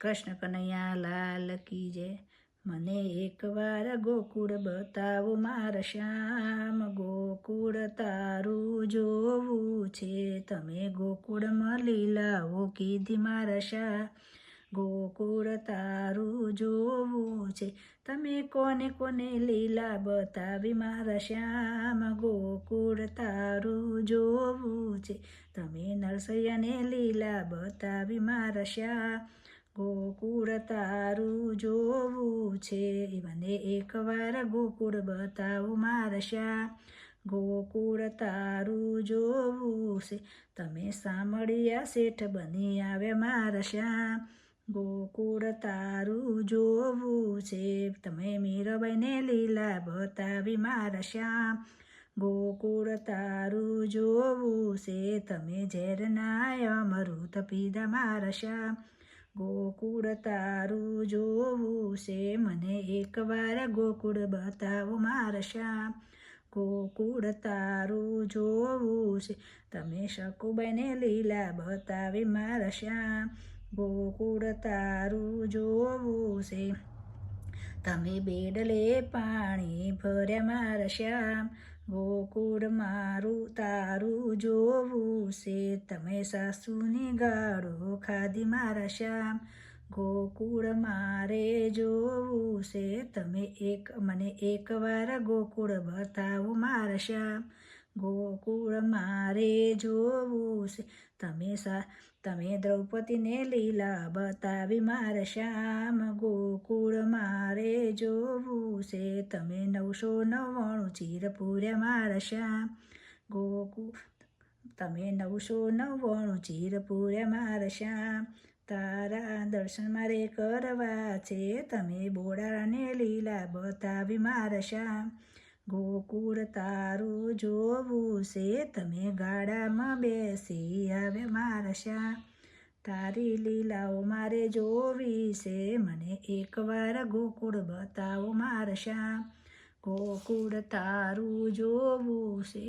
કૃષ્ણ કનૈયા લાલ કી જય. મને એકવાર ગોકુળ બતાવો મારા શ્યામ, ગોકુળ તારું જોવું છે. તમે ગોકુળમાં લીલાઓ કીધી મારા શા ગોકુળ તારું જોવું છે. તમે કોને કોને લીલા બતાવી મારા શ્યામ, ગોકુળ તારું જોવું છે. તમે નરસૈયાને લીલા બતાવી મારા શ્યામ ગોકુળ તારું જોવું છે. મને એકવાર ગોકુળ બતાવો મારશા ગોકુળ તારું જોવું છે. તમે સાંભળ્યા શેઠ બની આવ્યા મારશા ગોકુળ તારું જોવું છે. તમે મીરાબાઈને લીલા બતાવી મારશા ગોકુળ તારું જોવું છે. તમે ઝેરના અમૃત પીધા મારશા ગોકુળ તારું જોવું છે. મને એકવાર ગોકુળ બતાવો મારા શ્યામ. ગોકુળ તારું જોવું છે. તમે શકુબાઈને લીલા બતાવી મારા શ્યામ. ગોકુળ તારું જોવું છે. તમે બેડલે પાણી ભર્યા મારા શ્યામ. ગોકુળ મારું તારું જોવું છે. તમે સાસુની ગાળો, ખાધી મારા શ્યામ. ગોકુળ મારે જોવું છે. તમે એક, મને એકવાર ગોકુળ બતાવો મારા શ્યામ. ગોકુળ મારે જોવું છે. તમે સા, તમે દ્રૌપદીને લીલા બતાવી મારા શ્યામ. ગોકુળ મારે જોવું છે, તમે નવસો નવ્વાણું ચીર પૂર્યા મારા ગોકુ તમે નવસો નવ્વાણું ચીર પૂર્યા મારા તારા દર્શન મારે કરવા છે, તમે બોડાને લીલા બતાવી મારશા. ગોકુળ, તારું જોવું છે, તમે ગાડામાં બેસી આવે મારશા. તારી લીલાઓ મારે જોવી છે. મને એકવાર ગોકુળ બતાવો માર શ્યામ ગોકુળ તારું જોવું છે.